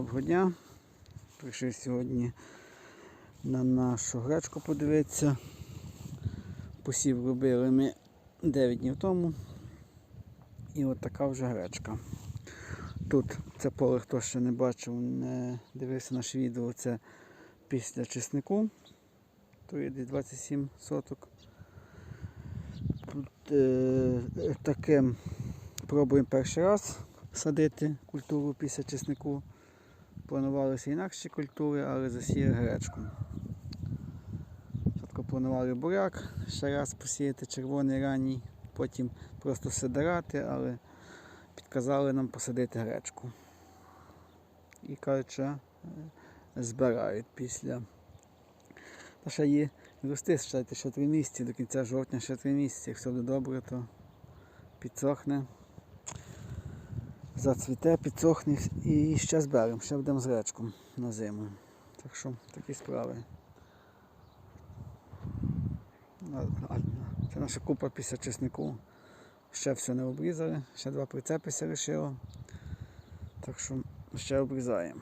Доброго дня. Прийшов сьогодні на нашу гречку подивитися. Посів робили ми 9 днів тому. І от така вже гречка. Тут це поле, хто ще не бачив, не дивився наше відео, це після чеснику. Тут є десь 27 соток. Тут, е, таким пробуємо перший раз садити культуру після чеснику. Планувалися інакші культури, але засіяли гречку. Спочатку планували буряк, ще раз посіяти червоний ранній, потім просто сидирати, але підказали нам посадити гречку. І кажуть, е, збирають після. Та ще є рости, ще три місяці, до кінця жовтня ще три місяці. Якщо буде добре, то підсохне зацвіте, підсохне і ще зберемо, ще будемо з речком на зиму. Так що такі справи. Це наша купа після чеснику. Ще все не обрізали, ще два прицепи лишило. Так що ще обрізаємо.